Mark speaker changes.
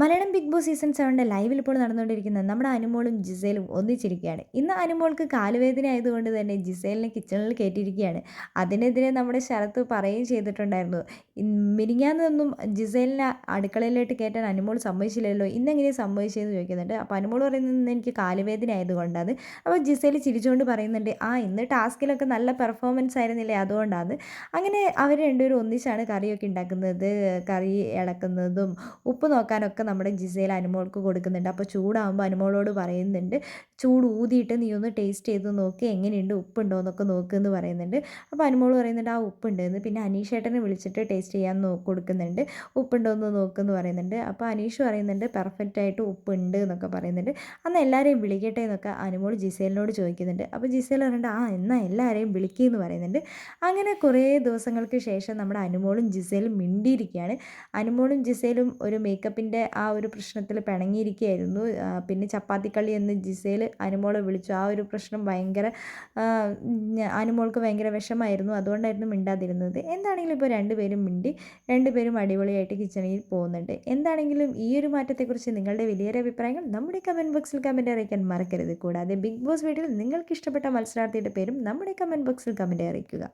Speaker 1: Malayalam big boss season സെവന്റെ ലൈവിൽ ഇപ്പോൾ നടന്നുകൊണ്ടിരിക്കുന്ന നമ്മുടെ അനുമോളും ജിസേലും ഒന്നിച്ചിരിക്കുകയാണ്. ഇന്ന് അനുമോൾക്ക് കാലുവേദന ആയതുകൊണ്ട് തന്നെ ജിസേലിനെ കിച്ചണിൽ കയറ്റിയിരിക്കുകയാണ്. അതിനെതിരെ നമ്മുടെ ശരത്ത് പറയുകയും ചെയ്തിട്ടുണ്ടായിരുന്നു. മിനിങ്ങാന്നൊന്നും ജിസേലിനെ അടുക്കളയിലോട്ട് കയറ്റാൻ അനുമോൾ സമ്മതിച്ചില്ലല്ലോ ഇന്നെങ്ങനെ സംഭവിച്ചതെന്ന് ചോദിക്കുന്നുണ്ട്. അപ്പോൾ അനുമോൾ പറയുന്നത് എനിക്ക് കാലുവേദന ആയതുകൊണ്ടാണ്. അപ്പോൾ ജിസേൽ ചിരിച്ചുകൊണ്ട് പറയുന്നുണ്ട് ആ ഇന്ന് ടാസ്കിലൊക്കെ നല്ല പെർഫോമൻസ് ആയിരുന്നില്ലേ അതുകൊണ്ടാണ്. അങ്ങനെ അവർ രണ്ടുപേരും ഒന്നിച്ചാണ് കറിയൊക്കെ ഉണ്ടാക്കുന്നത് കറി ഇളക്കുന്നതും ഉപ്പ് നോക്കാനൊക്കെ ഒക്കെ നമ്മുടെ ജിസയിൽ അനുമോൾക്ക് കൊടുക്കുന്നുണ്ട്. അപ്പോൾ ചൂടാകുമ്പോൾ അനുമോളോട് പറയുന്നുണ്ട് ചൂട് ഊതിയിട്ട് നീ ഒന്ന് ടേസ്റ്റ് ചെയ്ത് നോക്കി എങ്ങനെയുണ്ട് ഉപ്പുണ്ടോ എന്നൊക്കെ നോക്കുമെന്ന് എന്ന് പറയുന്നുണ്ട്. അപ്പോൾ അനുമോൾ പറയുന്നുണ്ട് ആ ഉപ്പുണ്ട് എന്ന്. പിന്നെ അനീഷേട്ടനെ വിളിച്ചിട്ട് ടേസ്റ്റ് ചെയ്യാൻ നോ കൊടുക്കുന്നുണ്ട്. ഉപ്പുണ്ടോ എന്ന് നോക്കുമെന്ന് പറയുന്നുണ്ട്. അപ്പോൾ അനീഷ് പറയുന്നുണ്ട് പെർഫെക്റ്റ് ആയിട്ട് ഉപ്പുണ്ട് എന്നൊക്കെ പറയുന്നുണ്ട്. അന്ന് എല്ലാവരെയും വിളിക്കട്ടെ എന്നൊക്കെ അനുമോൾ ജിസേലിനോട് ചോദിക്കുന്നുണ്ട്. അപ്പോൾ ജിസേൽ പറയുന്നുണ്ട് ആ എന്നാൽ എല്ലാവരെയും വിളിക്കുക പറയുന്നുണ്ട്. അങ്ങനെ കുറേ ദിവസങ്ങൾക്ക് ശേഷം നമ്മുടെ അനുമോളും ജിസേലും മിണ്ടിയിരിക്കുകയാണ്. അനുമോളും ജിസേലും ഒരു മേക്കപ്പിന്റെ ആ ഒരു പ്രശ്നത്തിൽ പിണങ്ങിയിരിക്കുകയായിരുന്നു. പിന്നെ ചപ്പാത്തിക്കളി എന്ന് ജിസേൽ അനുമോളെ വിളിച്ചു. ആ ഒരു പ്രശ്നം ഭയങ്കര അനുമോൾക്ക് ഭയങ്കര വിഷമായിരുന്നു. അതുകൊണ്ടായിരുന്നു മിണ്ടാതിരുന്നത്. എന്താണെങ്കിലും ഇപ്പോൾ രണ്ടുപേരും മിണ്ടി രണ്ടുപേരും അടിപൊളിയായിട്ട് കിച്ചണിൽ പോകുന്നുണ്ട്. എന്താണെങ്കിലും ഈ ഒരു മാറ്റത്തെക്കുറിച്ച് നിങ്ങളുടെ വലിയൊരു അഭിപ്രായങ്ങൾ നമ്മുടെ കമന്റ് ബോക്സിൽ കമന്റ് അറിയിക്കാൻ മറക്കരുത്. കൂടാതെ ബിഗ് ബോസ് വീട്ടിൽ നിങ്ങൾക്ക് ഇഷ്ടപ്പെട്ട മത്സരാർത്ഥിയുടെ പേരും നമ്മുടെ കമന്റ് ബോക്സിൽ കമന്റ് അറിയിക്കുക.